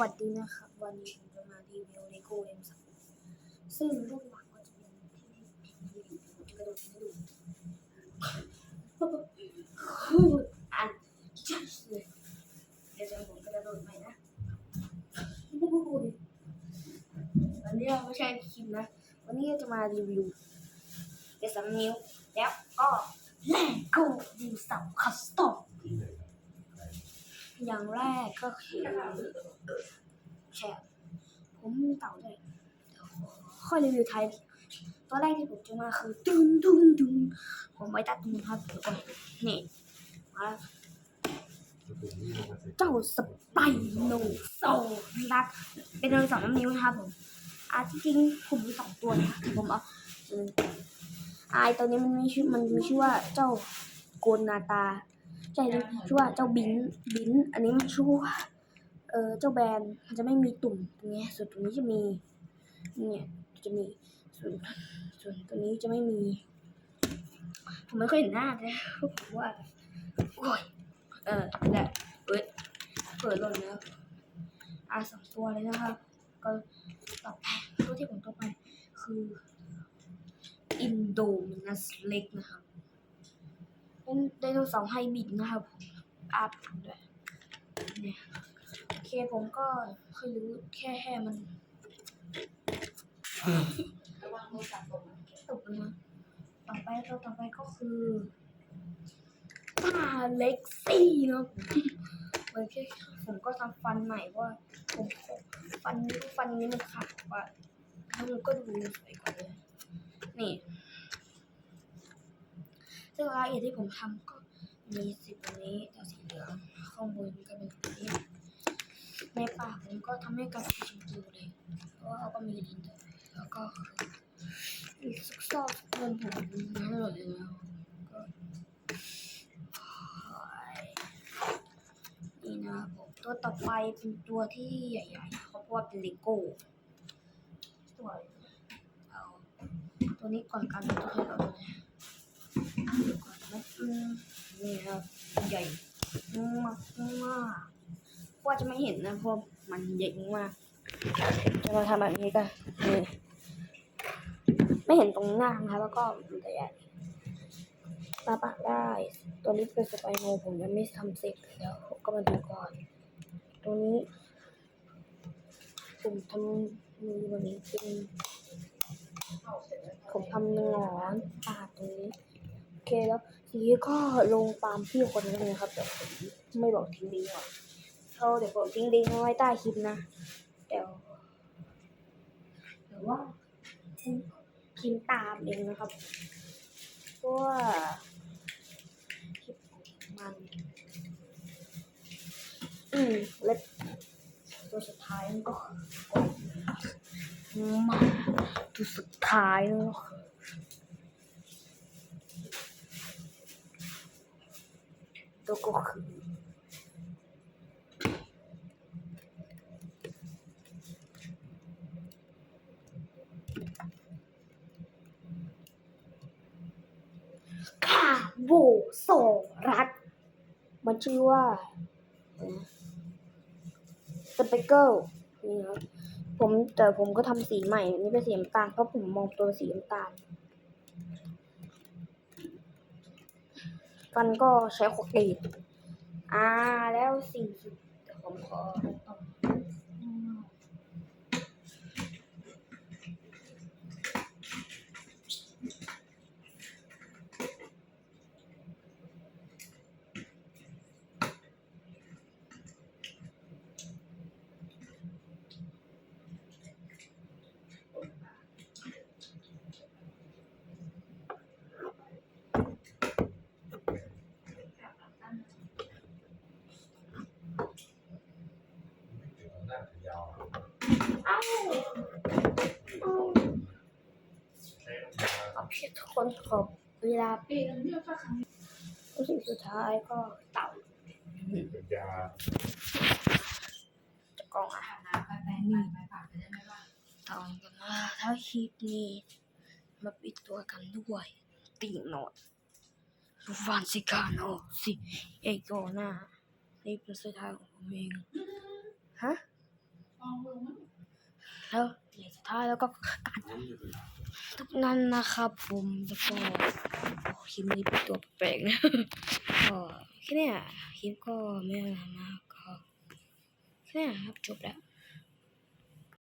วัสดีนะครับวันนี้ผมจะมารีวิวเลโก้เอ็มสามซึ่งรื่องหลังก็จะเป็นที่ที่ผมจะกระโดดให้ดูคืออันจัดเลยเดี๋ยวจะผมกระโดดไปนะวันนี้เราไม่ใช่คลิปนะ วันนี้เราจะมารีวิวเอสามนิ้วแล้วก็เลโก้ดิวสับคัสตอม อย่างแรกก็คือแชร์ผมเต่าด้วยเดี๋ยวค่อยรีวิวไทยตัวแรกที่ผมจะมาคือดุนดุนดุนผมไว้ตัดตรงนี้ครับเดี๋ยวก่อนนี่มาแล้วเป็นนี่ลงมาเจ้าสไปโนโซรักเป็นเรื่องสองน้ำนิ้วนะครับผมอะจริงผมมีสองตัวนะผมเอาอืมอตัวนี้มันมีชื่อมันมีชื่อว่าเจ้าโกนนาตา ใช่เลยชื่อว่าเจ้าบินบิน อันนี้มันชื่อว่าเออเจ้าแบรนด์มันจะไม่มีตุ่มตรงเนี้ยส่วนตรงนี้จะมี เนี่ยจะมีส่วนส่วนตัวนี้จะไม่มี ผมไม่ค่อยเห็นหน้าเลยผมว่าโอ้ยเออแหละเฮ้ยเปิดหล่นแล้วอะสองตัวเลยนะครับ ก็ต่อไปตัวที่ผมต่อไปคืออินโดมินัสเล็กนะครับ เป็นไดโนเสาร์ไฮบริดนะครับอาบด้วยเนี่ยโอเคผมก็เคยรู้แค่แค่มันระวังโทรศัพท์ตกนะตกนะต่อไปตัวต่อไปก็คือตาเล็กซี่เนาะเหมือนแค่ผมก็ทำฟันใหม่ว่า ผมฟันฟันนี้มันขาดว่าแล้วมันก็ดูสวยกว่าเลยนี่ ซึ่งรายละเอียดที่ผมทำก็มีสีแบนี้แต่สีเหลืองข้างบนก็เป็นแบบนี้ในปากผมก็ทำให้กลายเป็นชมพูเลยเพราะว่าเขาก็มีลิ้นด้วยแล้วก็อีกสักซอกเงินผมนั่นเลยนะก็นี่นะผมตัวต่อไปเป็นตัวที่ใหญ่ๆเพราะว่าเป็นเลโก้ตัวเอาตัวนี้ก่อนกันตัวที่เรา นี่ยก่อนนะอืมนี่ครับใหญ่มากมากว่าจะไม่เห็นนะเพราะมันใหญ่มากจะมาทำแบบนี้กันนี่ไม่เห็นตรงหน้านะคะแล้วก็มันจะใหญ่ตาปากได้ ตัวนี้เป็นสไปโนผมยังไม่ทำเสร็จเดี๋ยวก็มาดูก่อน ตัวนี้ผมทำมือแบบนี้เป็นเข้าเสร็จแล้วผมทำหงอนปากตรงนี้ เคแล้วสีก็ลงตามพี่คนนี้เลยครับเดี๋ยวผมไม่บอกทิ้งลิงก์หรอกเขาเดี๋ยวผมทิ้งลิงก์ไว้ใต้คลิปนะเดี๋ยวเดี๋ยวว่าพิมพ์ตามเองนะครับเพราะว่าคลิปมันอืมและตัวสุดท้ายก็มาตัวสุดท้ายนั่นก็คื อตัวก็คือคาโบโซรัสมันชื่อว่าสเปเกิลนี่ครับผมแต่ผมก็ทำสีใหม่ นี่เป็นสีน้ำตาลเพราะผมมองตัวสีน้ำตาล ฟันก็ใช้โคเกตอ่า แล้วสิ่งสุดผมขอต่อเอ้าเอ้าขอบพี่ทุก คนขอบเวลาปีนึงเนี่ยก็ครั้งแล้วสิ่งสุดท้ายก็เต่าเป็นยาจะกองอาหารนะไปไปไปไปปากจะได้ไหมว่าตอนกันว่าถ้าคลิปนี้ มาปิดตัวกันด้วยติ่งโนดฟันสิกาโนสิเอโกน่านี่เป็นสุดท้ายของผมเองฮะ แล้วเหรียญสุดท้ายแล้วก็การทุกนั้นนะครับผมแล้วก็คลิปนี้เป็นตัวแปลกนะก็แค่นี้ยคลิปก็ไม่อะไรมากก็แค่นี้ครับจบแล้ว